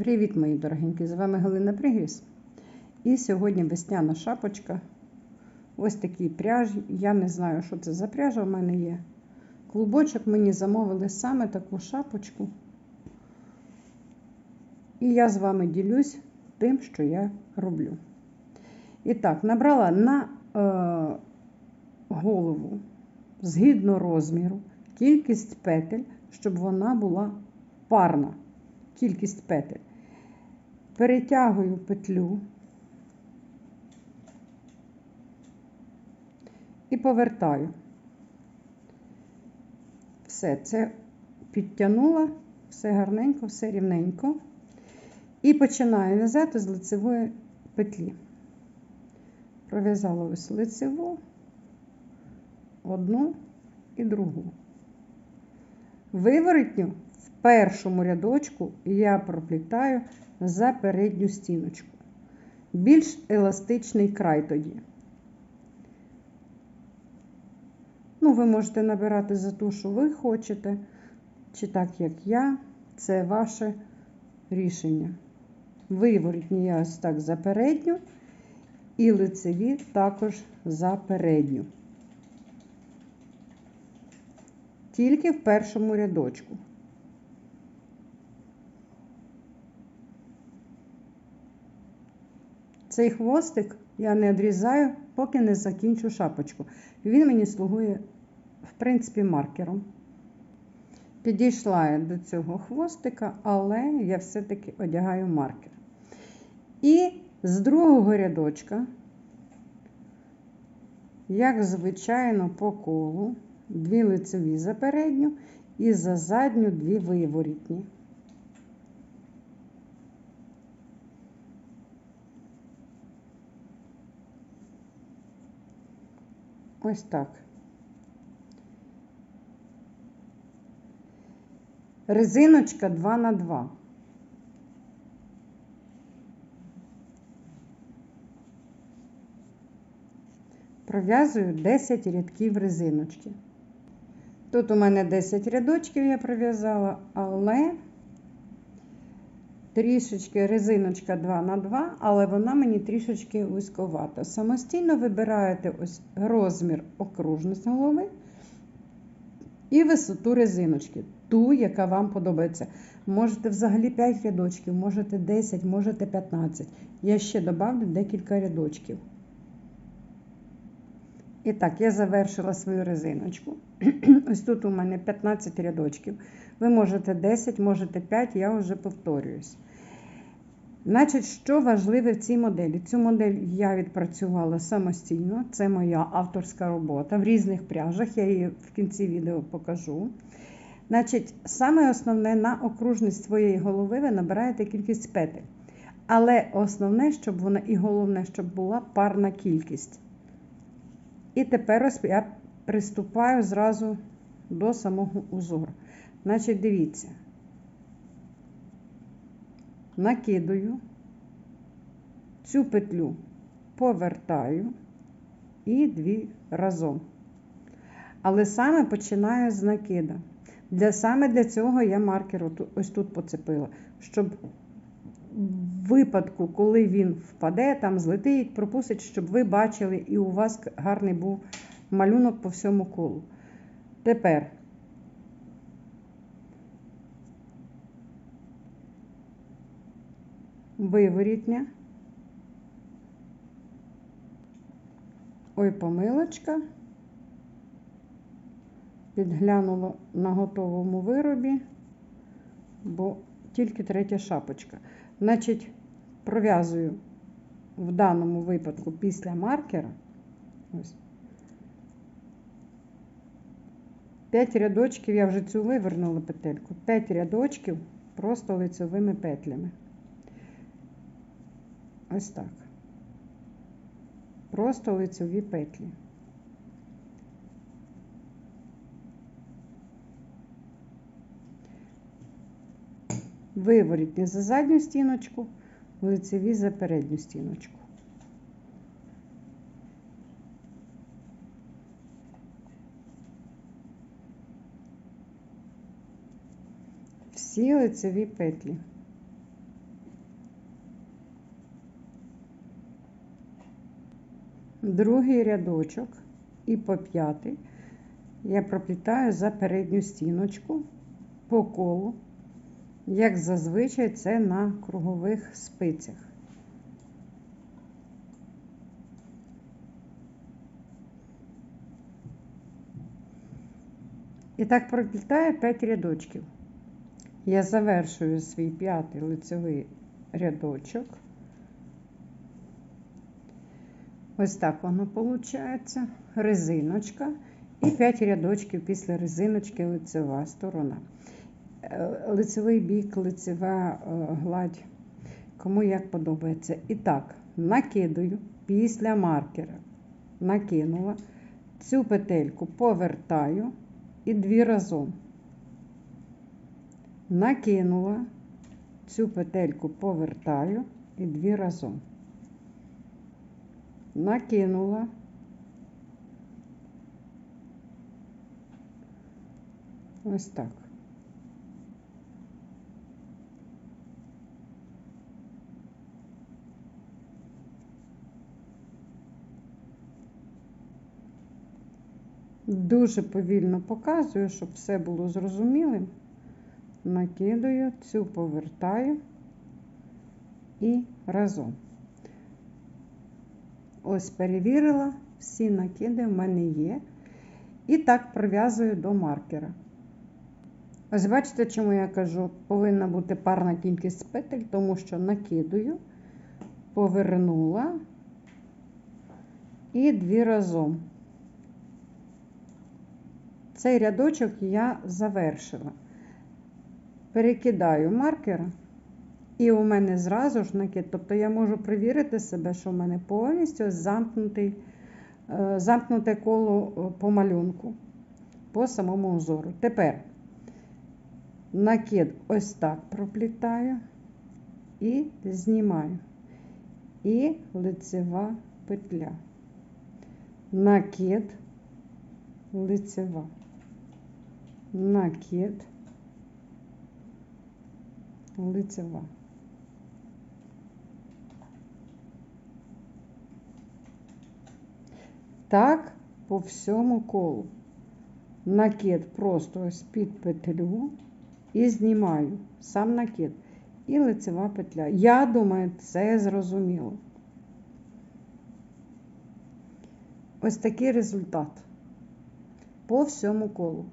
Привіт, мої дорогенькі! З вами Галина Пригріс. І сьогодні весняна шапочка. Ось такий пряжі. Я не знаю, що це за пряжа в мене є. Клубочок мені замовили саме таку шапочку. І я з вами ділюсь тим, що я роблю. І так, набрала на е, голову згідно розміру кількість петель, щоб вона була парна. Кількість петель. Перетягую петлю і повертаю. Все, це підтягнула, все гарненько, все рівненько. І починаю в'язати з лицевої петлі. Пров'язала ось лицеву, одну і другу. Виворотню в першому рядочку я проплітаю за передню стіночку. Більш еластичний край тоді. Ну, ви можете набирати за ту, що ви хочете, чи так, як я, це ваше рішення. Виворотні я ось так за передню, і лицеві також за передню. Тільки в першому рядочку. Цей хвостик я не відрізаю, поки не закінчу шапочку. Він мені слугує, в принципі, маркером. Підійшла я до цього хвостика, але я все-таки одягаю маркер. І з другого рядочка, як звичайно, по колу, дві лицеві за передню і за задню дві виворітні. Ось так. Резиночка 2 на 2. Пров'язую 10 рядків резиночки. Тут у мене 10 рядочків я пров'язала, але трішечки резиночка 2 на 2, але вона мені трішечки вузьковата. Самостійно вибираєте ось розмір окружності голови і висоту резиночки, ту, яка вам подобається. Можете взагалі 5 рядочків, можете 10, можете 15. Я ще додавлю декілька рядочків. І так, я завершила свою резиночку. Ось тут у мене 15 рядочків. Ви можете 10, можете 5, я вже повторююсь. Значить, що важливе в цій моделі? Цю модель я відпрацювала самостійно, це моя авторська робота в різних пряжах, я її в кінці відео покажу. Значить, саме основне на окружність своєї голови ви набираєте кількість петель. Але основне, щоб вона і головне, щоб була парна кількість. І тепер я приступаю зразу до самого узору. Значить, дивіться, накидаю, цю петлю повертаю і дві разом. Але саме починаю з накида. Для, Саме для цього я маркер ось тут поцепила, щоб в випадку, коли він впаде, там злетить, пропустить, щоб ви бачили, і у вас гарний був малюнок по всьому колу. Тепер виворітня. Ой, помилочка. Підглянула на готовому виробі, бо тільки третя шапочка. Значить, пров'язую в даному випадку після маркера. Ось. 5 рядочків, я вже цю вивернула петельку, 5 рядочків просто лицевими петлями. Ось так. Просто лицеві петлі. Виворітні за задню стіночку, лицеві за передню стіночку. Всі лицеві петлі. Другий рядочок і по п'ятий я проплітаю за передню стіночку по колу, як зазвичай це на кругових спицях. І так проплітаю 5 рядочків. Я завершую свій п'ятий лицевий рядочок. Ось так воно виходить. Резиночка. І 5 рядочків після резиночки лицева сторона. Е, Лицевий бік, лицева е, гладь. Кому як подобається. І так, накидаю після маркера. Накинула. Цю петельку повертаю і дві разом. Накинула. Цю петельку повертаю і дві разом. Накинула. Ось так. Дуже повільно показую, щоб все було зрозумілим. Накидаю, цю повертаю і разом. Ось перевірила, всі накиди в мене є. І так прив'язую до маркера. Ось бачите, чому я кажу, повинна бути парна кількість петель, тому що накидаю, повернула і дві разом. Цей рядочок я завершила. Перекидаю маркера, і у мене зразу ж накид. Тобто я можу перевірити себе, що в мене повністю е, замкнуте коло е, по малюнку, по самому узору. Тепер накид ось так проплітаю і знімаю. І лицева петля. Накид, лицева. Накид, лицева. Так по всьому колу. Накид просто ось під петлю і знімаю сам накид і лицева петля. Я думаю, це зрозуміло. Ось такий результат по всьому колу.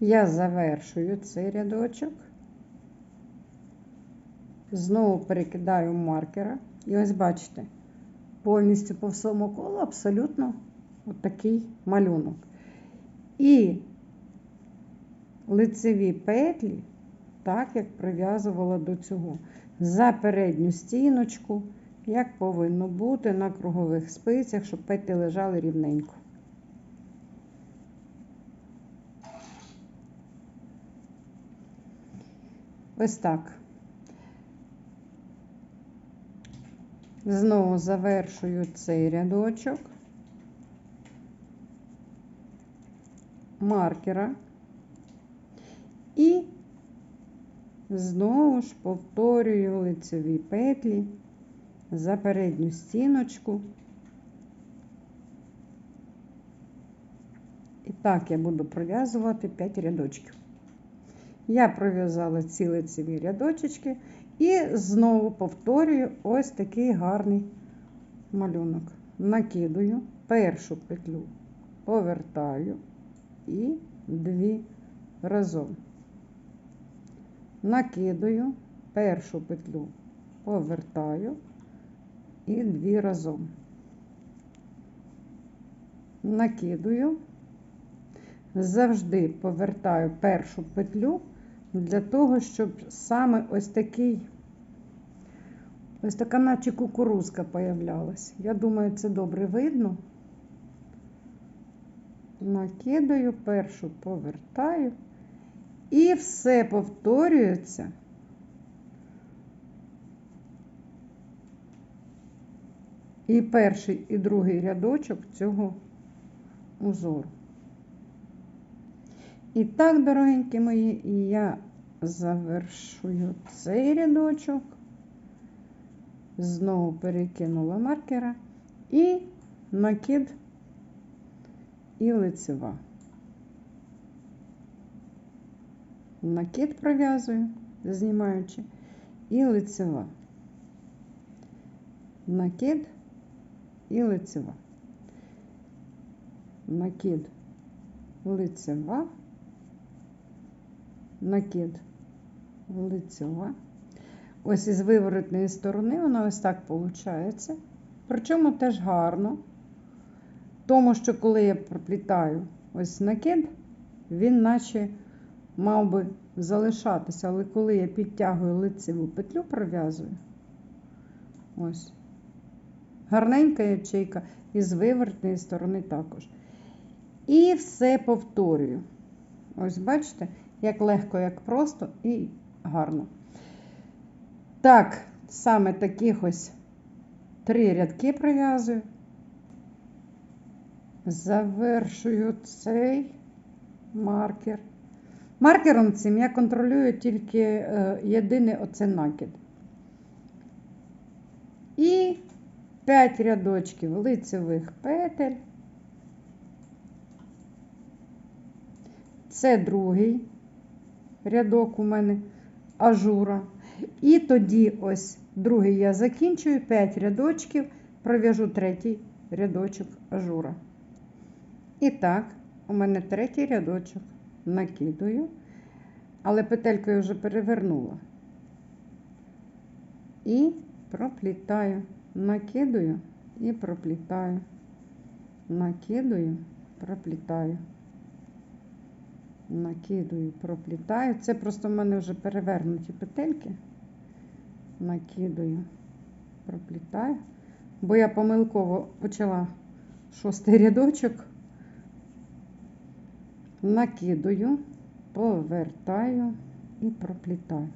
Я завершую цей рядочок, знову перекидаю маркера, і ось бачите, повністю по всьому колу абсолютно отакий малюнок. І лицеві петлі, так як прив'язувала до цього, за передню стіночку, як повинно бути на кругових спицях, щоб петлі лежали рівненько. Ось так. Знову завершую цей рядочок маркера і знову ж повторюю лицеві петлі за передню стіночку. І так я буду пров'язувати 5 рядочків. Я пров'язала ці лицеві рядочки і знову повторюю ось такий гарний малюнок. Накидаю першу петлю, повертаю і дві разом. Накидаю першу петлю, повертаю і дві разом. Накидаю, завжди повертаю першу петлю для того, щоб саме ось такий, ось така, наче кукурузка появлялась. Я думаю, це добре видно. Накидаю, першу повертаю. І все повторюється. І перший, і другий рядочок цього узору. І так, дорогенькі мої, я завершую цей рядочок, знову перекинула маркера і накид і лицева. Накид пров'язую, знімаючи, і лицева. Накид і лицева. Накид, лицева, накид, лицева. Ось із виворотної сторони воно ось так виходить. Причому теж гарно. Тому що коли я проплітаю ось накид, він наче мав би залишатися, але коли я підтягую лицеву петлю, пров'язую, ось, гарненька ячейка, і з вивертної сторони також. І все повторюю. Ось, бачите, як легко, як просто і гарно. Так, саме таких ось три рядки пров'язую. Завершую цей маркер. Маркером цим я контролюю тільки е, єдиний оце накид. І 5 рядочків лицевих петель. Це другий рядок у мене ажура. І тоді ось другий я закінчую 5 рядочків, пров'яжу третій рядочок ажура. І так, у мене третій рядочок накидую, але петельку я вже перевернула. І проплітаю, накидую і проплітаю, накидую, проплітаю. Накидую, проплітаю. Це просто в мене вже перевернуті петельки. Накидую, проплітаю. Бо я помилково почала шостий рядочок накидую, повертаю і проплітаю.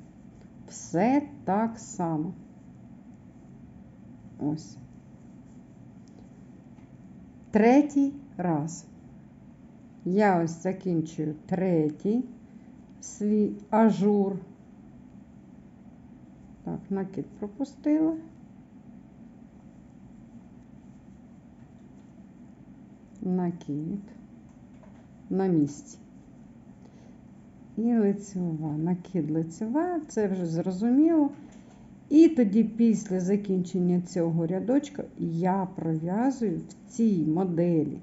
Все так само. Ось. Третій раз. Я ось закінчую третій свій ажур. Так, накид пропустила. Накид на місці. І лицева, накид лицева, це вже зрозуміло. І тоді, після закінчення цього рядочка, я пров'язую в цій моделі,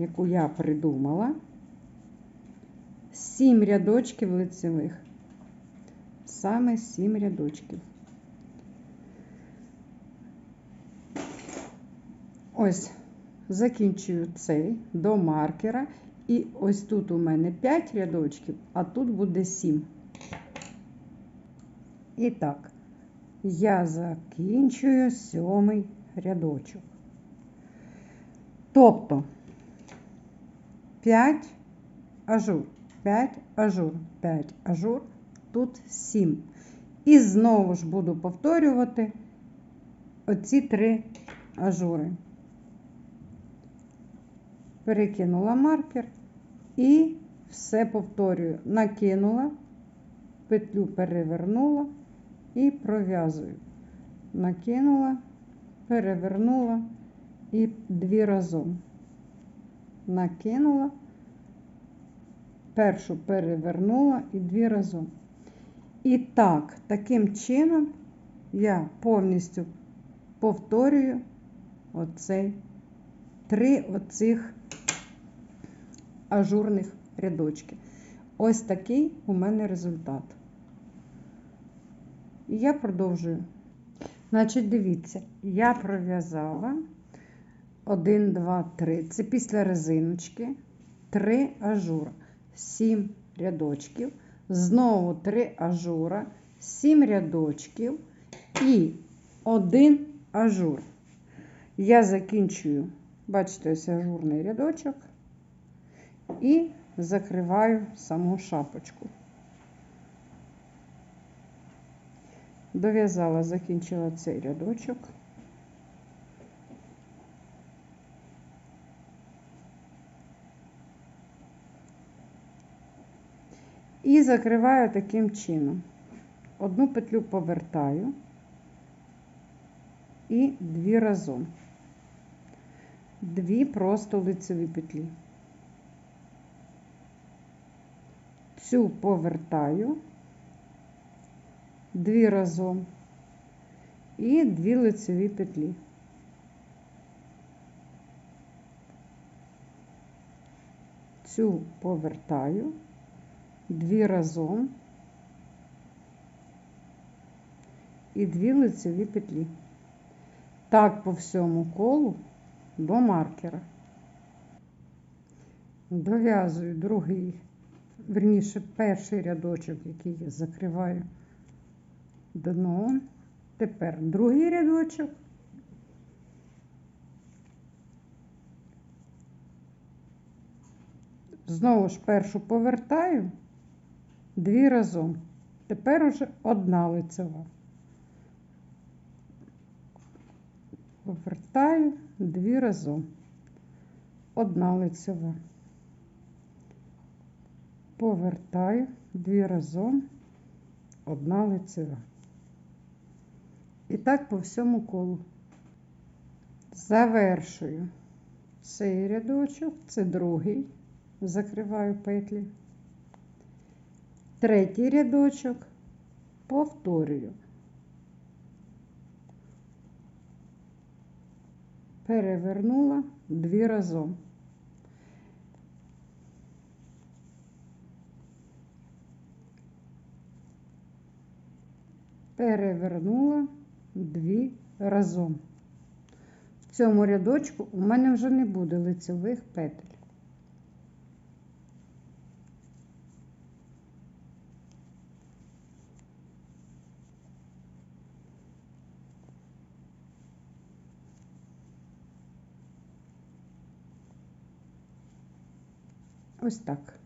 яку я придумала, 7 рядочків лицевих. Саме 7 рядочків. Ось, закінчую цей до маркера. І ось тут у мене 5 рядочків, а тут буде 7. І так, я закінчую сьомий рядочок. Тобто 5 ажур, 5 ажур, 5 ажур, тут 7. І знову ж буду повторювати оці три ажури. Перекинула маркер. І все повторюю. Накинула, петлю перевернула і пров'язую. Накинула, перевернула і дві разом. Накинула, першу перевернула і дві разом. І так, таким чином я повністю повторюю оцей три оцих ажурних рядочки. Ось такий у мене результат. І я продовжую. Значить, дивіться, я пров'язала 1, 2, 3. Це після резиночки, 3 ажура, 7 рядочків, знову 3 ажура, 7 рядочків і 1 ажур. Я закінчую, бачите, ось ажурний рядочок і закриваю саму шапочку. Дов'язала, закінчила цей рядочок. І закриваю таким чином. Одну петлю повертаю і дві разом. дві просто лицеві петлі. Цю повертаю, дві разом і дві лицеві петлі. Цю повертаю, дві разом і дві лицеві петлі. Так по всьому колу до маркера. Дов'язую другий, верніше, перший рядочок, який я закриваю дно. Тепер другий рядочок. Знову ж першу повертаю, дві разом. Тепер уже одна лицева. Повертаю дві разом. Одна лицева. Повертаю дві разом, одна лицева. І так по всьому колу. Завершую цей рядочок, це другий, закриваю петлі. Третій рядочок повторюю. Перевернула дві разом. Перевернула дві разом. В цьому рядочку у мене вже не буде лицевих петель. Ось так.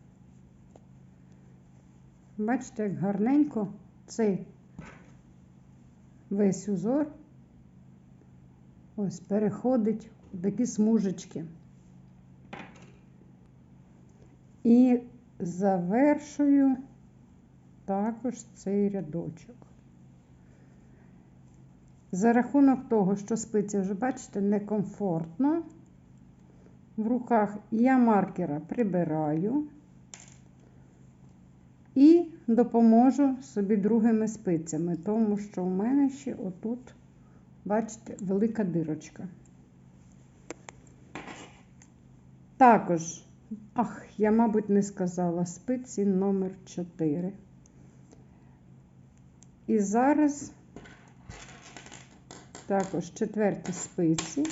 Бачите, як гарненько цей весь узор ось переходить в такі смужечки. І завершую також цей рядочок. За рахунок того, що спиці вже, бачите, некомфортно в руках, я маркера прибираю і допоможу собі другими спицями, тому що у мене ще отут, бачите, велика дирочка. Також, ах, я, мабуть, не сказала спиці номер 4. І зараз також четверті спиці.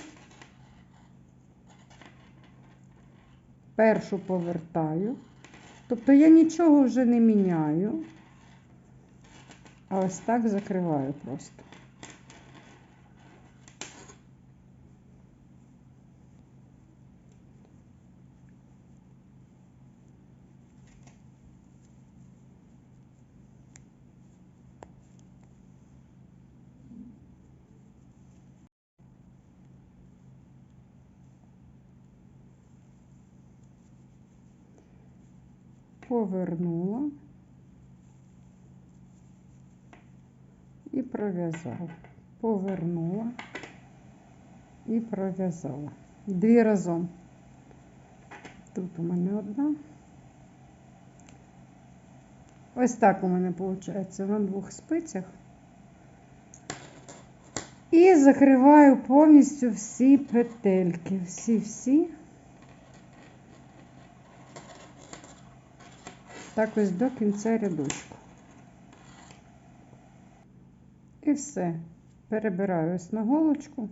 Першу повертаю. Тобто я нічого вже не міняю, а ось так закриваю просто. Повернула і пров'язала. Повернула і пров'язала. Дві разом. Тут у мене одна. Ось так у мене виходить на двох спицях. І закриваю повністю всі петельки. Всі-всі. Так ось до кінця рядочку. І все. Перебираю ось на голочку.